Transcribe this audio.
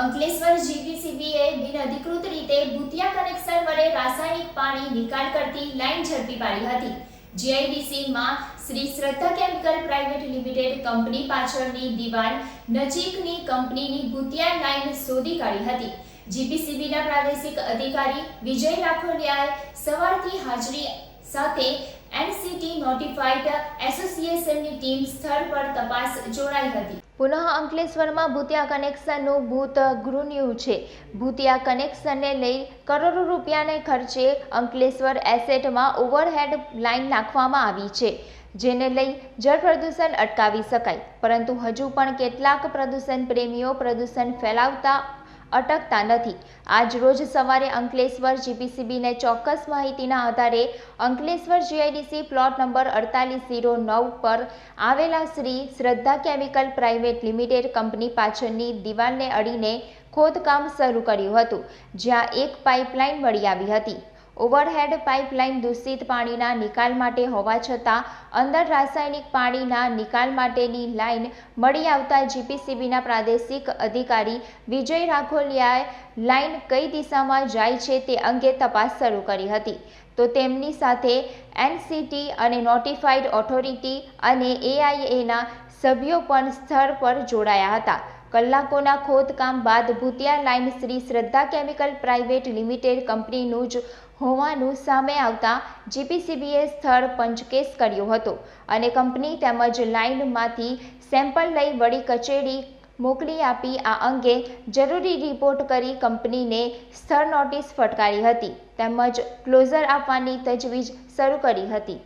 અંકલેશ્વર જીપીસીબીએ બિનઅધિકૃત રીતે ભૂતિયા કનેક્શન વડે રાસાયણિક પાણી નિકાલ કરતી લાઈન ઝડપી પાડી હતી. જીઆઈડીસીમાં શ્રી શ્રદ્ધા કેમિકલ પ્રાઇવેટ લિમિટેડ કંપની પાછળની દિવાલ નજીકની કંપનીની ભૂતિયા લાઈન શોધી કાઢી હતી. જીપીસીબીના પ્રાદેશિક અધિકારી વિજય રાખોલિયાએ સવારથી હાજરી સાથે એનસીટી નોટિફાઈડ એસોસિએશનની ટીમ સ્થળ પર તપાસ જોડાઈ હતી. પુનઃ અંકલેશ્વરમાં ભૂતિયા કનેક્શનનું ભૂત ગૃન્યું છે. ભૂતિયા કનેક્શનને લઈ કરોડો રૂપિયાને ખર્ચે અંકલેશ્વર એસેટમાં ઓવરહેડ લાઇન નાખવામાં આવી છે. જેને લઈ જળ પ્રદૂષણ અટકાવી શકાય. પરંતુ હજુ પણ કેટલાક પ્રદૂષણ પ્રેમીઓ પ્રદૂષણ ફેલાવતા અટકતા નથી. આજ રોજ સવારે અંકલેશ્વર જીપીસીબીને ચોક્કસ માહિતીના આધારે અંકલેશ્વર જીઆઈડીસી પ્લોટ નંબર અડતાલીસ ઝીરો નવ પર આવેલા શ્રી શ્રદ્ધા કેમિકલ પ્રાઇવેટ લિમિટેડ કંપની પાછળની દિવાલને અડીને ખોદકામ શરૂ કર્યું હતું, જ્યાં એક પાઇપલાઇન મળી આવી હતી. ઓવરહેડ પાઇપલાઇન દૂષિત પાણીના નિકાલ માટે હોવા છતાં અંદર રાસાયણિક પાણીના નિકાલ માટેની લાઇન મળી આવતા જીપીસીબીના પ્રાદેશિક અધિકારી વિજય રાખોલિયાએ લાઇન કઈ દિશામાં જાય છે તે અંગે તપાસ શરૂ કરી હતી. તો તેમની સાથે એનસીટી અને નોટિફાઈડ ઓથોરિટી અને એઆઈએના સભ્યો પણ સ્થળ પર જોડાયા હતા. કલાકોના ખોદકામ બાદ ભૂતિયા લાઇન શ્રી શ્રદ્ધા કેમિકલ પ્રાઇવેટ લિમિટેડ કંપનીનું જ હોવાનું સામે આવતા જીપીસીબીએ સ્થળ પંચકેસ કર્યો હતો અને કંપની તેમજ લાઇનમાંથી સેમ્પલ લઈ વડી કચેરી મોકલી આપી આ અંગે જરૂરી રિપોર્ટ કરી કંપનીને સ્થળ નોટિસ ફટકારી હતી તેમજ ક્લોઝર આપવાની તજવીજ શરૂ કરી હતી.